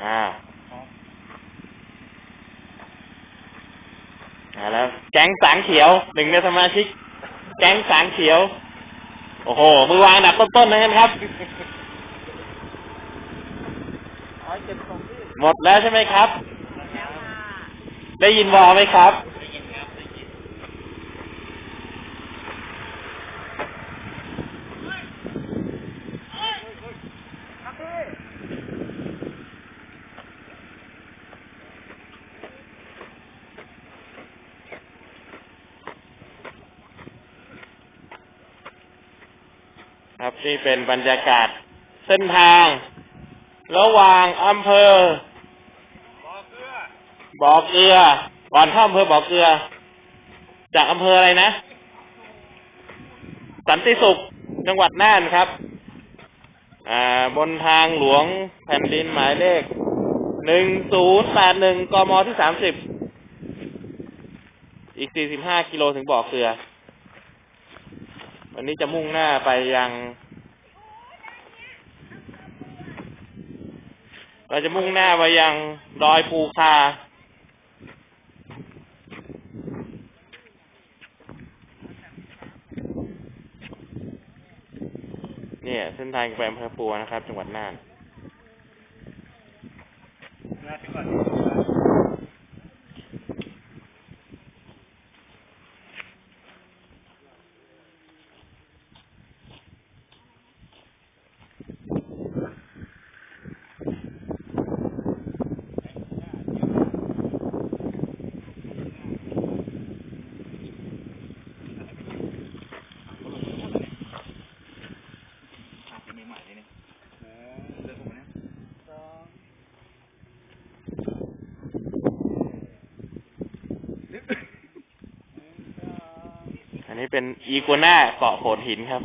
อ่าเอาแล้วแก๊งสางเขียวหนึ่งในสมาชิก แก๊งสางเขียว โอ้โหมือวางอันดับต้นๆนะครับอ๋อเจ็บตรงที่หมดแล้วใช่ไหมครับ ได้ยินวอไหมครับได้ยินครับได้ยิน ครับนี่เป็นบรรยากาศเส้นทาง ระหว่างอำเภอบ่อเกลือบ่อเกลือก่อนเข้าอำเภอบ่อเกลือ จากอำเภออะไรนะ สันติสุขจังหวัดน่านครับ อ่า บนทางหลวงแผ่นดินหมายเลขหนึ่งศูนย์แปดหนึ่งกมที่สามสิบอีกสี่สิบห้ากิโลถึงบ่อเกลือ วันนี้จะมุ่งหน้าไปยัง เราจะมุ่งหน้าไปยังดอยภูคา เนี่ย เส้นทางไปอำเภอปัวนะครับ จังหวัดน่านนะถึงก่อน อันนี้เป็นอีกัวน่าเกาะโขดหินครับ